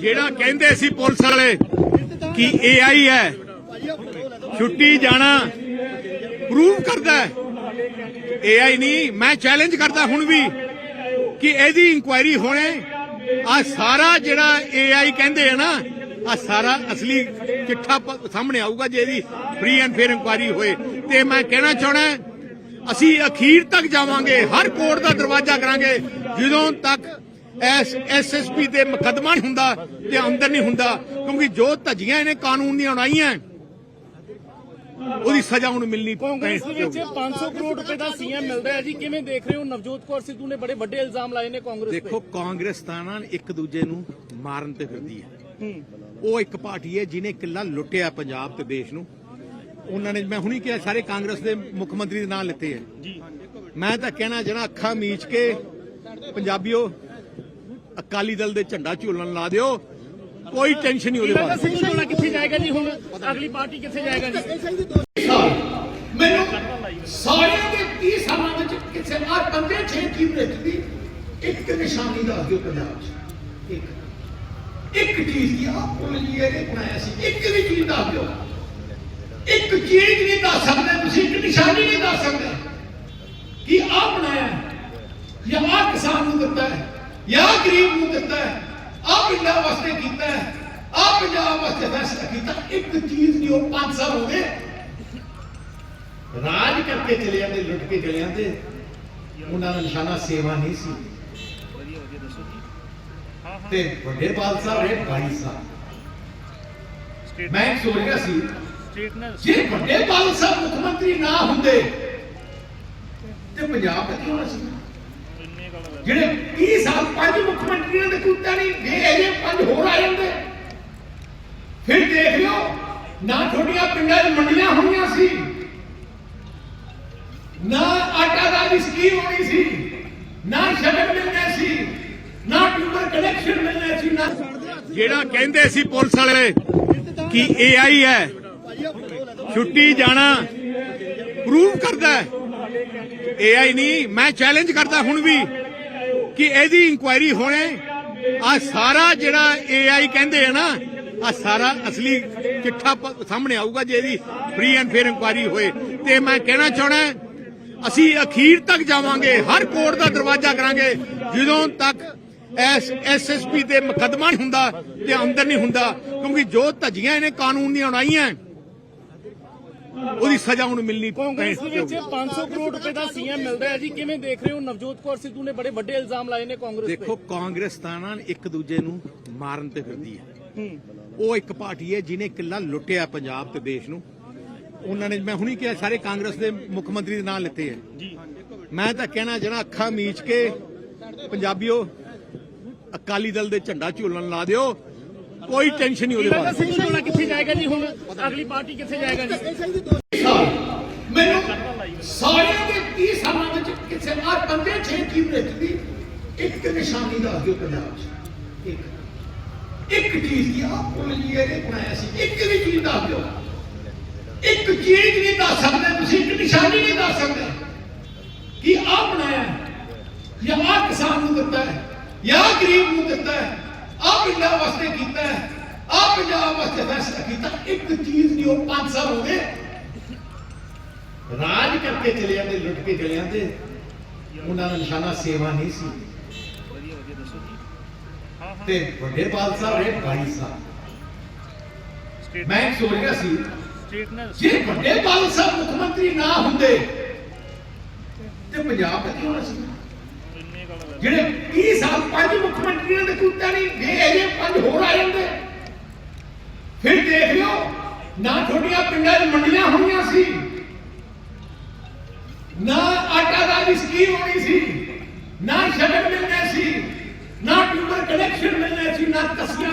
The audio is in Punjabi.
ਜਿਹੜਾ ਕਹਿੰਦੇ ਸੀ ਪੁਲਿਸ ਵਾਲੇ ਕਿ ਏਆਈ ਹੈ, ਛੁੱਟੀ ਜਾਣਾ ਪ੍ਰੂਵ ਕਰਦਾ ਹੈ। ਏਆਈ ਨਹੀਂ, ਮੈਂ ਚੈਲੰਜ ਕਰਦਾ ਹੁਣ ਵੀ ਕਿ ਇਹਦੀ ਇਨਕੁਆਇਰੀ ਹੋਣੇ। ਆ ਸਾਰਾ ਜਿਹੜਾ ਏਆਈ ਕਹਿੰਦੇ ਆ ਨਾ ਆ ਸਾਰਾ ਅਸਲੀ ਚਿੱਠਾ ਸਾਹਮਣੇ ਆਊਗਾ ਜੇ ਇਹਦੀ ਫ੍ਰੀ ਐਂਡ ਫੇਅਰ ਇਨਕੁਆਇਰੀ ਹੋਏ। ਤੇ ਮੈਂ ਕਹਿਣਾ ਚਾਹਣਾ ਅਸੀਂ ਅਖੀਰ ਤੱਕ ਜਾਵਾਂਗੇ, ਹਰ ਕੋਰਟ ਦਾ ਦਰਵਾਜ਼ਾ ਕਰਾਂਗੇ, ਜਦੋਂ ਤੱਕ ਐਸ ਐਸਐਸਪੀ ਤੇ ਮੁਕੱਦਮਾ ਨਹੀਂ ਹੁੰਦਾ ਤੇ ਅੰਦਰ ਨਹੀਂ ਹੁੰਦਾ ਕਿਉਂਕਿ ਜੋ ਧੱਜੀਆਂ ਇਹਨੇ ਕਾਨੂੰਨ ਦੀਆਂ ਉਣਾਈਆਂ ਉਹਦੀ ਸਜ਼ਾ ਹੁਣ ਮਿਲਣੀ ਕਾਂਗਰਸ ਦੇ ਵਿੱਚ 500 ਕਰੋੜ ਰੁਪਏ ਦਾ ਸੀਐਮ ਮਿਲਦਾ ਹੈ ਜੀ ਕਿਵੇਂ ਦੇਖ ਰਹੇ ਹੋ? ਨਵਜੋਤ ਕੌਰ ਸਿੱਧੂ ਨੇ ਬੜੇ ਵੱਡੇ ਇਲਜ਼ਾਮ ਲਾਏ ਨੇ ਕਾਂਗਰਸ ਤੇ। ਦੇਖੋ ਕਾਂਗਰਸ ਤਾਂ ਨਾ ਇੱਕ ਦੂਜੇ ਨੂੰ ਮਾਰਨ ਤੇ ਫਿਰਦੀ ਹੈ। ਉਹ ਇੱਕ ਪਾਰਟੀ ਹੈ ਜਿਹਨੇ ਕਿੱਲਾ ਲੁੱਟਿਆ ਪੰਜਾਬ ਤੇ ਦੇਸ਼ ਨੂੰ। ਉਹਨਾਂ ਨੇ ਮੈਂ ਹੁਣੀ ਕਿਹਾ ਸਾਰੇ ਕਾਂਗਰਸ ਦੇ ਮੁੱਖ ਮੰਤਰੀ ਦੇ ਨਾਂ ਲਿੱਤੇ ਹੈ। ਮੈਂ ਤਾਂ ਕਹਿਣਾ ਜਿਹੜਾ ਅੱਖਾਂ ਮੀਚ ਕੇ ਪੰਜਾਬੀਓ ਅਕਾਲੀ ਦਲ ਦੇ ਝੰਡਾ ਝੂਲਣ ਲਾ ਦਿਓ। ਕੋਈ ਟੈਨਸ਼ਨ ਨਹੀਂ ਉਹਦੇ ਬਾਰੇ। ਸਿੰਘ ਜੋੜਾ ਕਿੱਥੇ ਜਾਏਗਾ ਜੀ ਹੁਣ? ਅਗਲੀ ਪਾਰਟੀ ਕਿੱਥੇ ਜਾਏਗਾ ਜੀ? ਮੈਨੂੰ ਸਾਰਿਆਂ ਦੇ 30 ਸਾਲਾਂ ਵਿੱਚ ਕਿਸੇ ਆ ਬੰਦੇ ਛੇ ਚੀਜ਼ ਦੀ ਇੱਕ ਨਿਸ਼ਾਨੀ ਦੱਸ ਦਿਓ ਪੰਜਾਬ 'ਚ। ਇੱਕ। ਇੱਕ ਚੀਜ਼ ਦੀ ਆ ਪੁਲਿਸ ਜੀ ਇਹਨੇ ਬਣਾਇਆ ਸੀ। ਇੱਕ ਵੀ ਚੀਜ਼ ਦੱਸ ਦਿਓ। ਇੱਕ ਚੀਜ਼ ਨਹੀਂ ਦੱਸ ਸਕਦੇ ਤੁਸੀਂ ਇੱਕ ਨਿਸ਼ਾਨੀ ਨਹੀਂ ਦੱਸ ਸਕਦੇ। ਕਿ ਆ ਬਣਾਇਆ ਹੈ, ਜਾਂ ਆ ਕਿਸਾਨ ਨੂੰ ਦਿੱਤਾ ਹੈ? ਜਾਂ ਗਰੀਬ ਨੂੰ ਦਿੱਤਾ ਹੈ ਆ ਪਿੰਡਾਂ ਵਾਸਤੇ ਕੀਤਾ ਹੈ ਆ ਪੰਜਾਬ ਵਾਸਤੇ ਫੈਸਲਾ ਕੀਤਾ, ਇੱਕ ਚੀਜ਼ ਨਹੀਂ, ਉਹ 5 ਸਾਲ ਹੋ ਗਏ। ਰਾਜ ਕਰਕੇ ਚਲੇ ਜਾਂਦੇ, ਲੁੱਟ ਕੇ ਚਲੇ ਜਾਂਦੇ, ਉਹਨਾਂ ਦਾ ਨਿਸ਼ਾਨਾ ਸੇਵਾ ਨਹੀਂ ਸੀ। ਤੇ ਵੱਡੇ ਬਾਲ ਸਾਹਿਬ ਰਹੇ ਭਾਈ ਸਾਲ। ਮੈਂ ਸੋਚ ਰਿਹਾ ਸੀ, ਜੇ ਵੱਡੇ ਬਾਲ ਸਾਹਿਬ ਮੁੱਖ ਮੰਤਰੀ ਨਾ ਹੁੰਦੇ, ਤੇ ਪੰਜਾਬ ਦਾ ਕੀ ਹੋਣਾ ਸੀ? ਜਿਹੜੇ 30 ਸਾਲ ਪੰਜ ਮੁੱਖ ਮੰਤਰੀਆਂ ਦੇ ਕੁੱਤਾ ਨਹੀਂ ਜੇ ਅਜੇ ਪੰਜ ਹੋਰ ਆ ਜਾਂਦੇ। ਫਿਰ ਦੇਖ ਲਿਓ, ਨਾ ਛੋਟੀਆਂ ਪਿੰਡਾਂ 'ਚ ਮੰਡੀਆਂ ਹੋਣੀਆਂ ਸੀ, ਨਾ ਆਟਾ ਦਾ ਸਕੀਮ ਹੋਣੀ ਸੀ, ਨਾ ਸ਼ਗਨ ਮਿਲਣਾ ਸੀ, ਨਾ ਟਿਊਬਰ ਕਨੈਕਸ਼ਨ ਮਿਲਣਾ ਸੀ, ਨਾ ਜਿਹੜਾ ਕਹਿੰਦੇ ਸੀ ਪੁਲਿਸ ਵਾਲੇ ਕਿ ਏਆਈ ਹੈ, ਛੁੱਟੀ ਜਾਣਾ ਪ੍ਰੂਵ ਕਰਦਾ ਹੈ। ਏਆਈ ਨਹੀਂ, ਮੈਂ ਚੈਲੰਜ ਕਰਦਾ ਹੁਣ ਵੀ। ਕਿ ਇਹਦੀ ਇਨਕੁਆਇਰੀ ਹੋਣੇ ਆ ਸਾਰਾ ਜਿਹੜਾ ਏਆਈ ਕਹਿੰਦੇ ਆ ਨਾ ਆ ਸਾਰਾ ਅਸਲੀ ਚਿੱਠਾ ਸਾਹਮਣੇ ਆਊਗਾ ਜੇ ਇਹਦੀ ਫ੍ਰੀ ਐਂਡ ਫੇਅਰ ਇਨਕੁਆਇਰੀ ਹੋਏ। ਤੇ ਮੈਂ ਕਹਿਣਾ ਚਾਹਣਾ ਅਸੀਂ ਅਖੀਰ ਤੱਕ ਜਾਵਾਂਗੇ, ਹਰ ਕੋਰਟ ਦਾ ਦਰਵਾਜ਼ਾ ਕਰਾਂਗੇ, ਜਦੋਂ ਤੱਕ ਐਸ ਐਸਐਸਪੀ ਤੇ ਮੁਕੱਦਮਾ ਨਹੀਂ ਹੁੰਦਾ ਤੇ ਅੰਦਰ ਨਹੀਂ ਹੁੰਦਾ, ਕਿਉਂਕਿ ਜੋ ਧੱਜੀਆਂ ਇਹਨੇ ਕਾਨੂੰਨ ਦੀਆਂ ਉਡਾਈਆਂ ਉਹਦੀ ਸਜ਼ਾ ਹੁਣ ਮਿਲਣੀ ਕਾਂਗਰਸ ਦੇ ਵਿੱਚ 500 ਕਰੋੜ ਰੁਪਏ ਦਾ ਸੀਐਮ ਮਿਲਦਾ ਹੈ ਜੀ। ਕਿਵੇਂ ਦੇਖ ਰਹੇ ਹੋ? ਨਵਜੋਤ ਕੌਰ ਸਿੱਧੂ ਨੇ ਬੜੇ ਵੱਡੇ ਇਲਜ਼ਾਮ ਲਾਏ ਨੇ ਕਾਂਗਰਸ ਤੇ। ਦੇਖੋ ਕਾਂਗਰਸ ਤਾਂ ਨਾ ਇੱਕ ਦੂਜੇ ਨੂੰ ਮਾਰਨ ਤੇ ਫਿਰਦੀ ਹੈ। ਉਹ ਇੱਕ ਪਾਰਟੀ ਹੈ ਜਿਹਨੇ ਕਿੱਲਾ ਲੁੱਟਿਆ ਪੰਜਾਬ ਤੇ ਦੇਸ਼ ਨੂੰ। ਉਹਨਾਂ ਨੇ ਮੈਂ ਹੁਣੀ ਕਿਹਾ ਸਾਰੇ ਕਾਂਗਰਸ ਦੇ ਮੁੱਖ ਮੰਤਰੀ ਦੇ ਨਾਂ ਲਿੱਤੇ ਹੈ। ਮੈਂ ਤਾਂ ਕਹਿਣਾ ਜਿਹੜਾ ਅੱਖਾਂ ਮੀਚ ਕੇ ਪੰਜਾਬੀਓ ਅਕਾਲੀ ਦਲ ਦੇ ਝੰਡਾ ਝੂਲਣ ਲਾ ਦਿਓ। ਕੋਈ ਟੈਨਸ਼ਨ ਨਹੀਂ ਉਹਦੇ ਬਾਰੇ। ਸਿੰਘ ਜੋੜਾ ਕਿੱਥੇ ਜਾਏਗਾ ਜੀ ਹੁਣ? ਅਗਲੀ ਪਾਰਟੀ ਕਿੱਥੇ ਜਾਏਗਾ ਜੀ? ਮੈਨੂੰ ਸਾਰਿਆਂ ਦੇ 30 ਸਾਲਾਂ ਵਿੱਚ ਕਿਸੇ ਆ ਬੰਦੇ ਛੇ ਚੀਜ਼ ਦੀ ਇੱਕ ਨਿਸ਼ਾਨੀ ਦੱਸ ਦਿਓ ਪੰਜਾਬ 'ਚ। ਇੱਕ। ਇੱਕ ਚੀਜ਼ ਦੀ ਆ ਪੁਲਿਸ ਇਹਨੇ ਬਣਾਇਆ ਸੀ। ਇੱਕ ਵੀ ਚੀਜ਼ ਦੱਸ ਦਿਓ। ਇੱਕ ਚੀਜ਼ ਨਹੀਂ ਦੱਸ ਸਕਦੇ ਤੁਸੀਂ ਇੱਕ ਨਿਸ਼ਾਨੀ ਨਹੀਂ ਦੱਸ ਸਕਦੇ। ਕਿ ਆ ਬਣਾਇਆ ਹੈ, ਜਾਂ ਆ ਕਿਸਾਨ ਨੂੰ ਦਿੱਤਾ ਹੈ ਜਾਂ ਗਰੀਬ ਨੂੰ ਦਿੱਤਾ ਹੈ। ਆ ਪਿੰਡਾਂ ਵਾਸਤੇ ਕੀਤਾ ਆ ਪੰਜਾਬ ਵਾਸਤੇ ਫੈਸਲਾ ਕੀਤਾ। ਇੱਕ ਚੀਜ਼ ਨਹੀਂ, ਉਹ 5 ਸਾਲ ਹੋ ਗਏ। ਰਾਜ ਕਰਕੇ ਚਲੇ ਜਾਂਦੇ, ਲੁੱਟ ਕੇ ਚਲੇ ਜਾਂਦੇ। ਉਹਨਾਂ ਦਾ ਨਿਸ਼ਾਨਾ ਸੇਵਾ ਨਹੀਂ ਸੀ। ਤੇ ਵੱਡੇ ਪਾਲ ਸਾਹਿਬ ਰਹੇ ਭਾਈ ਸਾਹਿਬ ਮੈਂ ਸੋਚ ਰਿਹਾ ਸੀ, ਜੇ ਵੱਡੇ ਪਾਲ ਸਾਹਿਬ ਮੁੱਖ ਮੰਤਰੀ ਨਾ ਹੁੰਦੇ, ਤੇ ਪੰਜਾਬ ਦਾ ਹੋਣਾ ਸੀ? ਜਿਹੜੇ 30 ਸਾਲ ਪੰਜ ਮੁੱਖ ਮੰਤਰੀਆਂ ਦੇ ਕੁੱਤਾ ਨਹੀਂ ਜੇ ਅਜੇ ਪੰਜ ਹੋਰ ਆ ਜਾਂਦੇ ਫਿਰ ਦੇਖ ਲਿਓ, ਨਾ ਤੁਹਾਡੀਆਂ ਪਿੰਡਾਂ 'ਚ ਮੰਡੀਆਂ ਹੋਣੀਆਂ ਸੀ, ਨਾ ਆਟਾ ਦਾ ਦੀ ਸਕੀਮ ਹੋਣੀ ਸੀ, ਨਾ ਸ਼ਗਨ ਮਿਲਣਾ ਸੀ, ਨਾ ਟਿਊਬਰ ਕਨੈਕਸ਼ਨ ਮਿਲਣਾ ਸੀ, ਨਾ ਕਸੀਆਂ